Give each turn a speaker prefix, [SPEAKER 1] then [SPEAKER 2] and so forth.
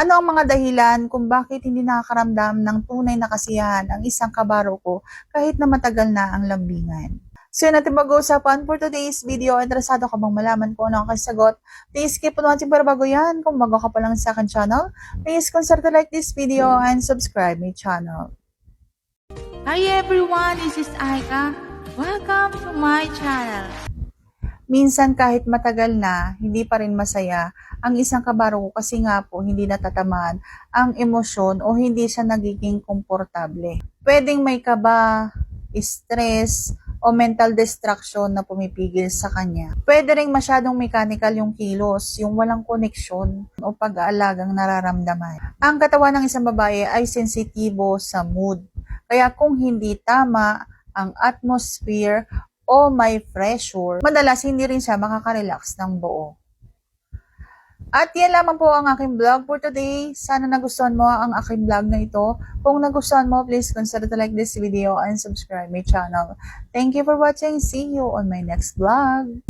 [SPEAKER 1] Ano ang mga dahilan kung bakit hindi nakakaramdam ng tunay na kasiyahan ang isang kabaroko kahit na matagal na ang lambingan? So yun natin mag-uusapan for today's video. Interesado ka bang malaman kung ano ang kasagot? Please keep on watching para bago yan. Kung bago ka pa lang sa akin channel, please consider to like this video and subscribe my channel.
[SPEAKER 2] Hi everyone, this is Aika. Welcome to my channel.
[SPEAKER 1] Minsan kahit matagal na, hindi pa rin masaya ang isang kabaroko kasi nga po hindi natatamaan ang emosyon o hindi siya nagiging komportable. Pwedeng may kaba, stress, o mental distraction na pumipigil sa kanya. Pwede rin masyadong mechanical yung kilos, yung walang koneksyon o pag-aalagang nararamdaman. Ang katawan ng isang babae ay sensitibo sa mood. Kaya kung hindi tama ang atmosphere o may pressure, madalas hindi rin siya makaka-relax ng buo. At yan lamang po ang aking vlog for today. Sana nagustuhan mo ang aking vlog na ito. Kung nagustuhan mo, please consider to like this video and subscribe my channel. Thank you for watching. See you on my next vlog.